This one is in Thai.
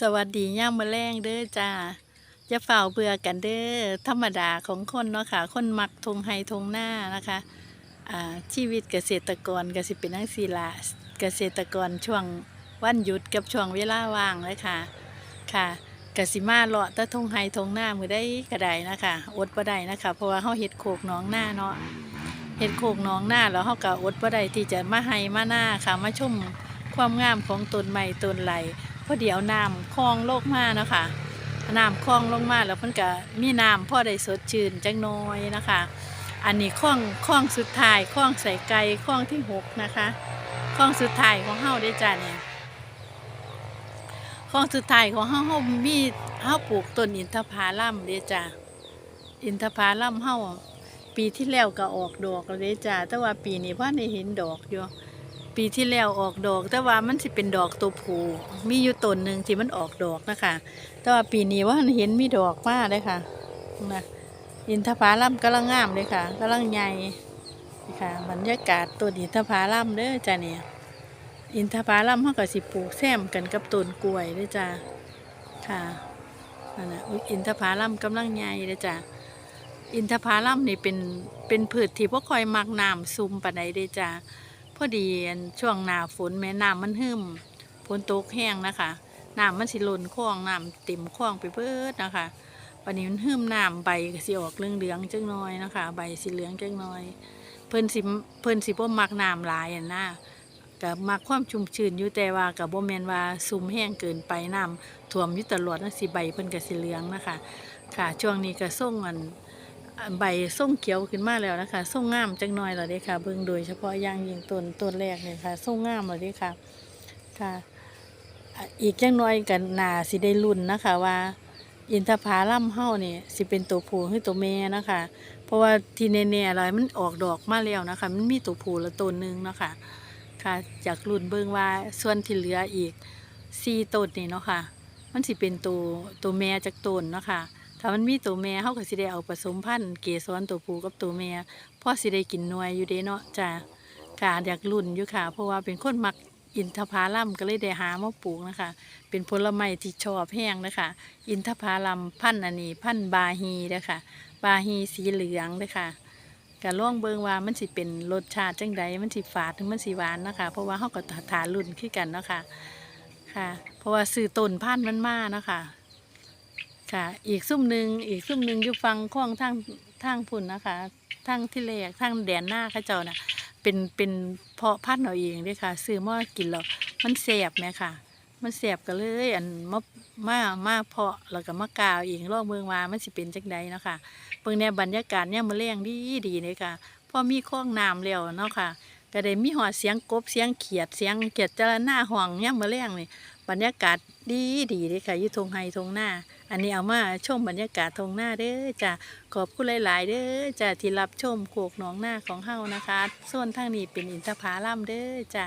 สวัสดีย่ามะแรงเด้อจ้าจะเฝ้าเบื่อกันเด้อธรรมดาของคนเนาะค่ะ คนมักทงไฮทงหน้านะคะอ่าชีวิตเกษตรกรก็สิเป็นจังซี่ล่ะเกษตรกรช่วงวันหยุดกับช่วงเวลาว่างเลยค่ะค่ะกสิมาเลาะตะทงไฮทงหน้ามือได้ก็ได้นะคะอดบ่ได้นะคะ เพราะว่าเฮาเฮ็ดโคกหน้องหน้าเนาะเฮ็ดโคกหน้องหน้าแล้วเฮาก็อดบ่ได้ที่จะมาไฮมาหน้าค่ะมาชมความงามของต้นไม้ต้นไหล พอเดี๋ยวน้ำคลองโลกมาเนาะคะน้ำคลองลงมาแล้วมันก็มีน้ำพ่อได้สดชื่นจังน้อยนะคะ อันนี้คลองคลองสุดท้ายคลองใส่ไก่คลองที่หกนะคะคลองสุดท้ายของเฮาได้จ้าเนี่ยคลองสุดท้ายของเฮาเฮามีเฮาปลูกต้นอินทผลัมเด้จ้าอินทผลัมเฮาปีที่แล้วก็ออกดอกแล้วเด้จ้าแต่ว่าปีนี้พ่อได้เห็นดอกอยู่ ปีที่แล้วออกดอก แต่ว่ามันสิเป็นดอกตัวผู้มีอยู่ต้นหนึ่งที่มันออกดอกนะคะ แต่ว่าปีนี้ว่าเห็นมีดอกมากเลยค่ะนะอินทผลัมกำลังงามเลยค่ะกำลังใหญ่ค่ะบรรยากาศต้นอินทผลัมเด้อจ้าเนี่ยอินทผลัมเขาก็สิปลูกแซมกันกับต้นกล้วยเด้อจ้าค่ะนั่นนะอินทผลัมกำลังใหญ่เด้อจ้าอินทผลัมนี่เป็นเป็นพืชที่พวกคอยมักน้ำซุมปานใดเด้อจ้า พอดีช่วงหน้าฝนแม่น้ำมันหึมฝนตกแห้งนะคะน้ำมันสิล้นคลองน้ำเต็มคลองไปเบิดนะคะวันนี้มันหึมน้ำใบสิออกเหลืองๆจังน้อยนะคะ ใบสีเหลืองจังน้อย เพิ่นสิเพิ่นสิบ่มักน้ำหลายอะนะกับมักความชุ่มชื้นอยู่แต่ว่ากับบ่แม่นว่าซุ่มแห้งเกินไปน้ำท่วมอยู่ตลอดนั่นสิใบเพิ่นก็สิเหลืองนะคะ ค่ะ ช่วงนี้ก็ส่งอัน ใบส้มเขียวขึ้นมาแล้วนะคะส้มงามจังหน่อยแล้วเด้ค่ะ เบิ่งโดยเฉพาะย่างยิงต้นต้นแรกเลยค่ะส้มงามแล้วเด้ค่ะค่ะ อีกจังหน้อยกันนาสิได้รุ่นนะคะว่า อินทผาลัมเฮานี่สิเป็นตัวผู้หรือตัวแม่นะคะ เพราะว่าที่แน่ๆเลยมันออกดอกมาแล้วนะคะ มันมีตัวผู้ละตัวหนึงเนาะคะค่ะจากรุ่นเบิ่งว่าส่วนที่เหลืออีกสี่ต้นนี่เนาะค่ะมันสิเป็นตัวตัวแม่จากต้นเนาะค่ะ ถ้ามันมีตัวแม่เขาก็สิได้เอาผสมพันธุ์เกสรตัวผู้กับตัวแม่พ่อสิได้กินหน่วยอยู่เด้เนาะจ้ะกาอยากรุ่นอยู่ค่ะ เพราะว่าเป็นคนมักอินทผลัมก็เลยได้หามาปลูกนะคะ เป็นผลไม้ที่ชอบแห้งนะคะ อินทผลัมพันธุ์อันนี้พันธุ์บาฮีเด้อค่ะบาฮีสีเหลืองเด้อค่ะกะล่องเบิงว่ามันสิเป็นรสชาติจังใดมันสิฝาดหรือมันสิหวานนะคะ เพราะว่าเขาก็ถารุ่นขึ้นกันนะคะค่ะ เพราะว่าซื้อต้นพันธุ์มันมาเนะคะ ค่ะ อีกซุ่มหนึ่งอีกซุ่มหนึ่งอยู่ฟังข้องทางทางพุ่นนะคะทางที่แรกทางแดนหน้าข้าเจ้าน่ะ เป็นเป็นเพาะพันธุ์เอาเองด้วยค่ะ ซื้อมากินแล้วมันแสบไหมค่ะ มันแสบก็เลย อันมามามาเพาะแล้วก็มากาวเองลองเมืองวามันสิเป็นจังใดเนาะค่ะเบิ่งแนบรรยากาศเนี่ยมันแรงดีดีเลยค่ะพอมีคลองน้ำแล้วเนาะค่ะก็ได้มีหอดเสียงกบเสียงเขียดเสียงเขียดจระหน้าห่วงเนี่ยมาแรงนี่ บรรยากาศดีดีเลยค่ะยุทงไฮทงหน้า อันนี้เอามาชมบรรยากาศทงหน้าเด้อจ้ะขอบคุณหลาย ๆ เด้อจ้ะที่รับชมโขกหนองหน้าของเฮานะคะ ส่วนทางนี้เป็นอินทผลัมเด้อจ้ะ